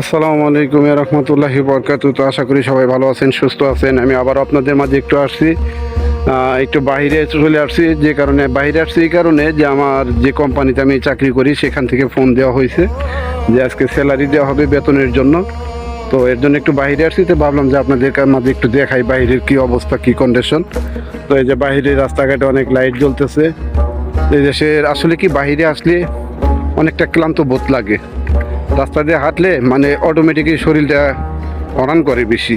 আসসালামু আলাইকুম রহমতুল্লাহি বরকাত তো আশা করি সবাই ভালো আছেন, সুস্থ আছেন। আমি আবার আপনাদের মাঝে একটু আসছি। একটু বাইরে চলে আসছি, যে কারণে, বাইরে আসছি এই কারণে যে আমার যে কোম্পানিতে আমি চাকরি করি, সেখান থেকে ফোন দেওয়া হয়েছে যে আজকে স্যালারি দেওয়া হবে বেতনের জন্য। তো এর জন্য একটু বাইরে আসছি, তো ভাবলাম যে আপনাদের মাঝে একটু দেখাই বাইরের কি অবস্থা, কি কন্ডিশন তো এই যে বাইরে রাস্তাঘাটে অনেক লাইট জ্বলতেছে। এই দেশের আসলে কি বাইরে আসলে অনেকটা ক্লান্ত বোধ লাগে। রাস্তা দিয়ে হাঁটলে মানে অটোমেটিকই শরীরটা অরান করে বেশি।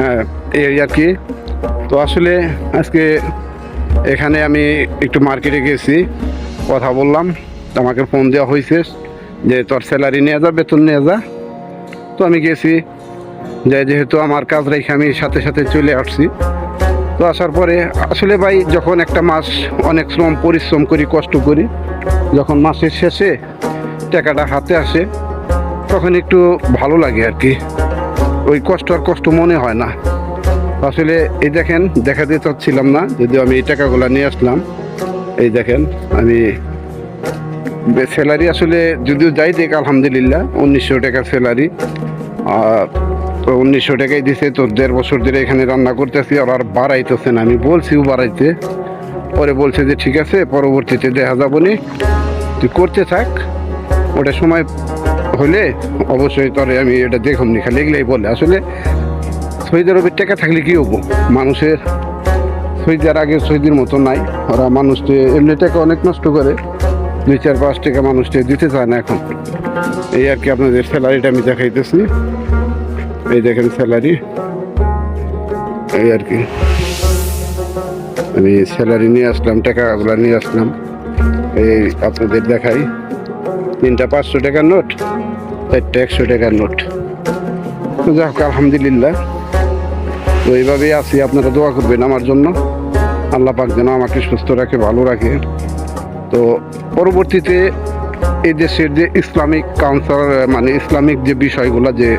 হ্যাঁ এই আর কি। তো আসলে আজকে এখানে আমি একটু মার্কেটে গেছি, কথা বললাম আমাকে ফোন দেওয়া হয়েছে যে তোর স্যালারি নিয়ে যা, বেতন নিয়ে যা। তো আমি গেছি, যে যেহেতু আমার কাজ রেখে আমি সাথে সাথে চলে আসছি। তো আসার পরে আসলে ভাই, যখন একটা মাস অনেক শ্রম, পরিশ্রম করি, কষ্ট করি, যখন মাসের শেষে টাকাটা হাতে আসে, তখন একটু ভালো লাগে আর কি। ওই কষ্ট আর কষ্ট মনে হয় না। আসলে এই দেখেন, দেখা দেখাতে চাচ্ছিলাম না, যদিও আমি এই টাকাগুলো নিয়ে আসলাম। এই দেখেন, আমি স্যালারি আসলে যদিও যাই দেখ আলহামদুলিল্লাহ, উনিশশো টাকার স্যালারি। উনিশশো টাকাই দিছে, তো দেড় বছর ধরে এখানে রান্না করতেছি, আর আর বাড়াইতেছে না। আমি বলছিও বাড়াইতে পরে বলছে যে, ঠিক আছে, পরবর্তীতে দেখা যাবনি তুই করতে থাক ওটা সময় হলে অবশ্যই তরে আমি এটা দেখুন নি, খালি এগুলাই বলে। আসলে সৌদি আরবের টাকা থাকলে কী হব? মানুষের সৌদির আগে সৌদির মতো নাই। ওরা মানুষকে এমনি টাকা অনেক নষ্ট করে। দুই চার পাঁচ টাকা মানুষকে দিতে চায় না এখন। এই আর কি আপনাদের স্যালারিটা আমি দেখাইতেছি। এই দেখেন স্যালারি। এই আর কি। আমি স্যালারি নিয়ে আসলাম, টাকাগুলো নিয়ে আসলাম। এই আপনাদের দেখাই। তিনটা পাঁচশো টাকার নোট, চারটা একশো টাকার নোট। যাই হোক, আলহামদুলিল্লাহ। তো এইভাবেই আছি, আপনারা দোয়া করবেন আমার জন্য। আল্লাহ পাক যেন আমাকে সুস্থ রাখে, ভালো রাখে। তো পরবর্তীতে এই দেশের যে ইসলামিক কাউন্সিল মানে ইসলামিক যে বিষয়গুলো যে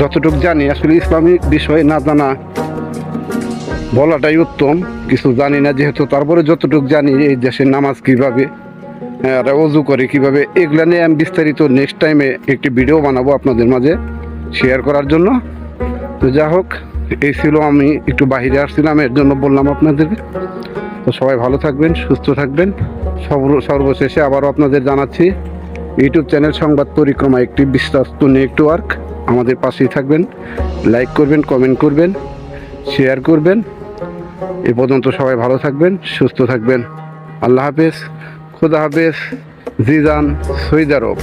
যতটুকু জানি, আসলে ইসলামিক বিষয় না জানা বলাটাই উত্তম, কিছু জানি না, যেহেতু তারপরে যতটুকু জানি এই দেশের নামাজ কীভাবে হ্যাঁ, আর অজু করে কীভাবে এগুলা নিয়ে আমি বিস্তারিত নেক্সট টাইমে একটি ভিডিও বানাবো আপনাদের মাঝে শেয়ার করার জন্য। তো যা হোক এই ছিল আমি একটু বাইরে আসছিলাম এর জন্য বললাম আপনাদেরকে। তো সবাই ভালো থাকবেন সুস্থ থাকবেন। সর্ব- সর্বশেষে আবারও আপনাদের জানাচ্ছি ইউটিউব চ্যানেল সংবাদ পরিক্রমা একটি বিশ্বস্ত নেটওয়ার্ক আমাদের পাশেই থাকবেন লাইক করবেন কমেন্ট করবেন শেয়ার করবেন। এ পর্যন্ত সবাই ভালো থাকবেন সুস্থ থাকবেন। আল্লাহ হাফেজ। খুদা হাফেজ জিজান সৈদ আরব